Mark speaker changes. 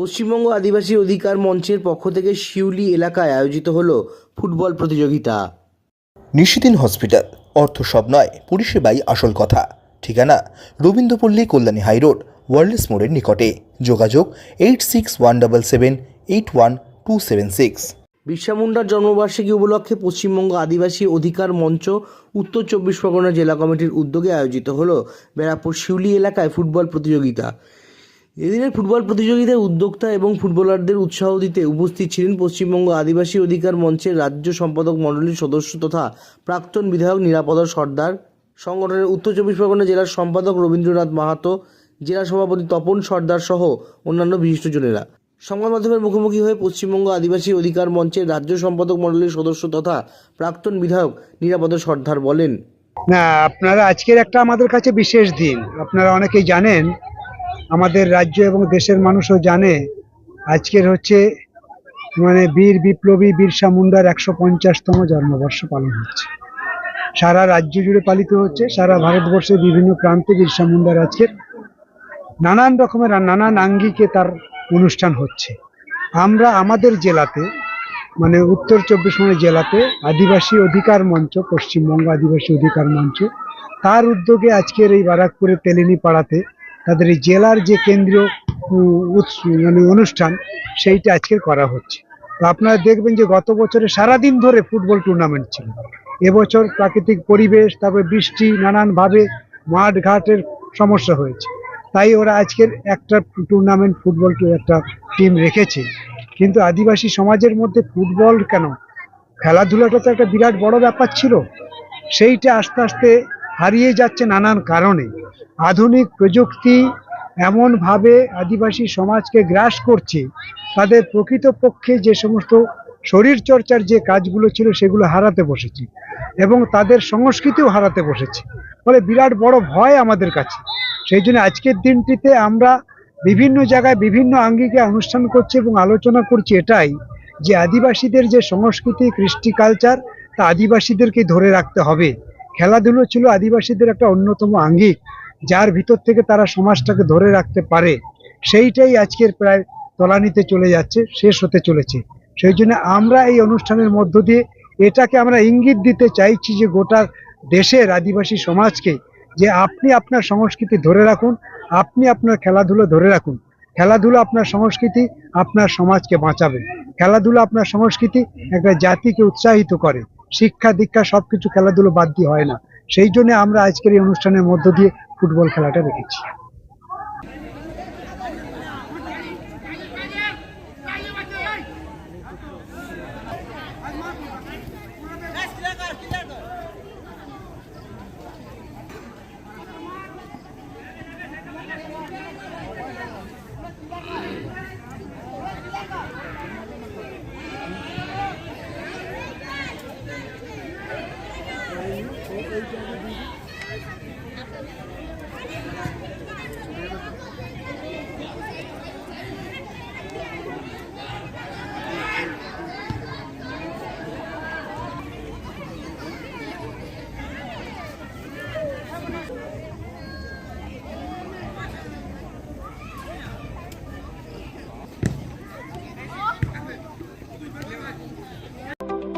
Speaker 1: পশ্চিমবঙ্গ আদিবাসী অধিকার মঞ্চের পক্ষ থেকে শিউলি এলাকায় আয়োজিত হলো ফুটবল প্রতিযোগিতা।
Speaker 2: নিশিদিন হসপিটাল অর্থ সব নয় পরিষেবাই আসল কথা। ঠিকানা রবীন্দ্রপল্লী কল্যাণী হাইরোড ওয়ার্ল্ডস মোড়ের নিকটে। যোগাযোগ eight six one double seven eight one two seven six.
Speaker 1: Birsa মুন্ডার জন্মবার্ষিকী উপলক্ষে পশ্চিমবঙ্গ আদিবাসী অধিকার মঞ্চ উত্তর চব্বিশ পরগনা জেলা কমিটির উদ্যোগে আয়োজিত হলো ব্যারাকপুর শিউলি এলাকায় ফুটবল প্রতিযোগিতা। এদিনের ফুটবল প্রতিযোগিতায় উদ্যোক্তা এবং ফুটবলারদের উৎসাহ দিতে উপস্থিত ছিলেন পশ্চিমবঙ্গ আদিবাসী অধিকার মঞ্চের রাজ্য সম্পাদক মণ্ডলীর সদস্য তথা প্রাক্তন বিধায়ক নিরাপদা সর্দার সংগঠনের উত্তর চব্বিশ পরগনা জেলার সম্পাদক রবীন্দ্রনাথ মাহাতো, জেলা সভাপতি তপন সর্দার সহ অন্যান্য বিশিষ্টজনেরা সংবাদ মাধ্যমের মুখোমুখি হয়ে পশ্চিমবঙ্গ আদিবাসী অধিকার মঞ্চের রাজ্য সম্পাদক মণ্ডলীর সদস্য তথা প্রাক্তন বিধায়ক নিরাপদ সর্দার বলেন।
Speaker 3: আপনারা আজকের একটা আমাদের কাছে বিশেষ দিন। আপনারা অনেকেই জানেন আমাদের রাজ্য এবং দেশের মানুষও জানে, আজকের হচ্ছে মানে বীর বিপ্লবী বিরসা মুন্ডার একশো পঞ্চাশতম জন্মবর্ষ পালন হচ্ছে। সারা রাজ্য জুড়ে পালিত হচ্ছে, সারা ভারতবর্ষের বিভিন্ন প্রান্তে বিরসা মুন্ডার আজকের নানান রকমের নানান আঙ্গিকে তার অনুষ্ঠান হচ্ছে। আমরা আমাদের জেলাতে মানে উত্তর চব্বিশ পরগনা জেলাতে আদিবাসী অধিকার মঞ্চ, পশ্চিমবঙ্গ আদিবাসী অধিকার মঞ্চ, তার উদ্যোগে আজকের এই বারাকপুরের তেলিনি পাড়াতে তাদের এই জেলার যে কেন্দ্রীয় মানে অনুষ্ঠান, সেইটা আজকের করা হচ্ছে। তো আপনারা দেখবেন যে গত বছরে সারাদিন ধরে ফুটবল টুর্নামেন্ট ছিল। এবছর প্রাকৃতিক পরিবেশ, তারপরে বৃষ্টি, নানানভাবে মাঠ ঘাটের সমস্যা হয়েছে। তাই ওরা আজকের একটা টুর্নামেন্ট ফুটবল একটা টিম রেখেছে। কিন্তু আদিবাসী সমাজের মধ্যে ফুটবল কেন? খেলাধুলাটা তো একটা বিরাট বড় ব্যাপার ছিল। সেইটা আস্তে আস্তে হারিয়ে যাচ্ছে নানান কারণে। আধুনিক প্রযুক্তি এমনভাবে আদিবাসী সমাজকে গ্রাস করছে, তাদের প্রকৃতপক্ষে যে সমস্ত শরীর চর্চার যে কাজগুলো ছিল সেগুলো হারাতে বসেছে এবং তাদের সংস্কৃতিও হারাতে বসেছে। ফলে বিরাট বড় ভয় আমাদের কাছে। সেই জন্য আজকের দিনটিতে আমরা বিভিন্ন জায়গায় বিভিন্ন আঙ্গিকে অনুষ্ঠান করছি এবং আলোচনা করছি এটাই যে আদিবাসীদের যে সংস্কৃতি, কৃষ্টি কালচার, তা আদিবাসীদেরকে ধরে রাখতে হবে। খেলাধুলো ছিল আদিবাসীদের একটা অন্যতম আঙ্গিক। যার ভিতর থেকে তারা সমাজটাকে ধরে রাখতে পারে, সেইটাই আজকের প্রায় তলানিতে চলে যাচ্ছে, শেষ হতে চলেছে। সেই জন্য আমরা এই অনুষ্ঠানের মধ্য দিয়ে এটাকে আমরা ইঙ্গিত দিতে চাইছি যে গোটা দেশের আদিবাসী সমাজকে যে আপনি আপনার সংস্কৃতি ধরে রাখুন, আপনি আপনার খেলাধুলো ধরে রাখুন। খেলাধুলো আপনার সংস্কৃতি, আপনার সমাজকে বাঁচাবে। খেলাধুলো আপনার সংস্কৃতি একটা জাতিকে উৎসাহিত করে। শিক্ষা দীক্ষা সবকিছু খেলাধুলো বাদ দিয়ে হয় না। সেই জন্য আমরা আজকের এই অনুষ্ঠানের মধ্য দিয়ে ফুটবল খেলাটা রেখেছি